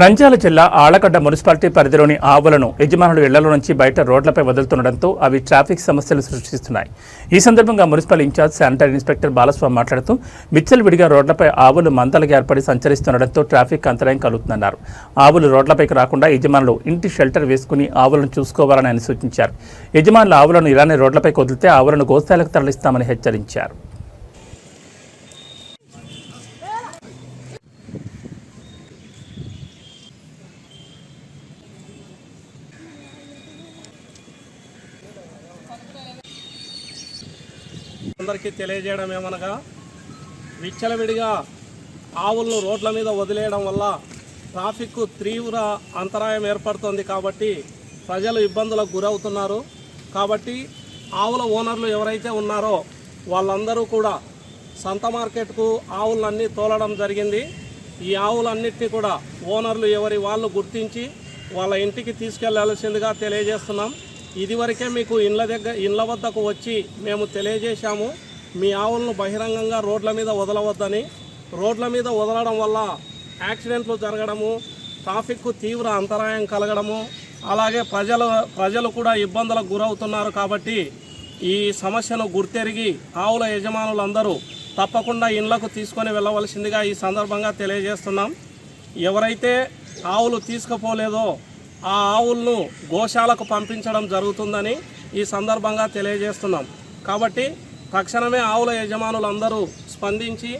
నంద్యాల జిల్లా ఆళ్ళగడ్డ మున్సిపాలిటీ పరిధిలోని ఆవులను యజమానులు ఇళ్ళలో నుంచి బయట రోడ్లపై వదులుతుండటంతో అవి ట్రాఫిక్ సమస్యలు సృష్టిస్తున్నాయి. ఈ సందర్భంగా municipal in charge sanitary inspector Balaswamy మాట్లాడుతూ విచ్చలవిడిగా రోడ్లపై ఆవులు మందలుగా ఏర్పడి సంచరిస్తుండటంతో ట్రాఫిక్ అంతరాయం కలుగుతుందన్నారు. ఆవులు రోడ్లపైకి రాకుండా యజమానులు ఇంటి షెల్టర్ వేసుకుని ఆవులను చూసుకోవాలని ఆయన సూచించారు. యజమానులు ఆవులను ఇలానే రోడ్లపైకి వదిలితే ఆవులను గోశాలకు తరలిస్తామని హెచ్చరించారు. అందరికీ తెలియజేయడం ఏమనగా విచ్చలవిడిగా ఆవులను రోడ్ల మీద వదిలేయడం వల్ల ట్రాఫిక్ తీవ్ర అంతరాయం ఏర్పడుతుంది కాబట్టి ప్రజలు ఇబ్బందులకు గురవుతున్నారు. కాబట్టి ఆవుల ఓనర్లు ఎవరైతే ఉన్నారో వాళ్ళందరూ కూడా సంత మార్కెట్కు ఆవులన్నీ తోలడం జరిగింది. ఈ ఆవులన్నిటినీ కూడా ఓనర్లు ఎవరి వాళ్ళు గుర్తించి వాళ్ళ ఇంటికి తీసుకెళ్ళాల్సిందిగా తెలియజేస్తున్నాం. ఇదివరకే మీకు ఇండ్ల దగ్గర ఇండ్ల వద్దకు వచ్చి మేము తెలియజేశాము మీ ఆవులను బహిరంగంగా రోడ్ల మీద వదలవద్దని. రోడ్ల మీద వదలడం వల్ల యాక్సిడెంట్లు జరగడము ట్రాఫిక్కు తీవ్ర అంతరాయం కలగడము అలాగే ప్రజలు ప్రజలు కూడా ఇబ్బందులకు గురవుతున్నారు కాబట్టి ఈ సమస్యను గుర్తెరిగి ఆవుల యజమానులందరూ తప్పకుండా ఇండ్లకు తీసుకొని వెళ్ళవలసిందిగా ఈ సందర్భంగా తెలియజేస్తున్నాం. ఎవరైతే ఆవులు తీసుకుపోలేదో ఆ ఆవులను గోశాలకు పంపించడం జరుగుతుందని ఈ సందర్భంగా తెలియజేస్తున్నాం. కాబట్టి తక్షణమే ఆవుల యజమానులందరూ స్పందించి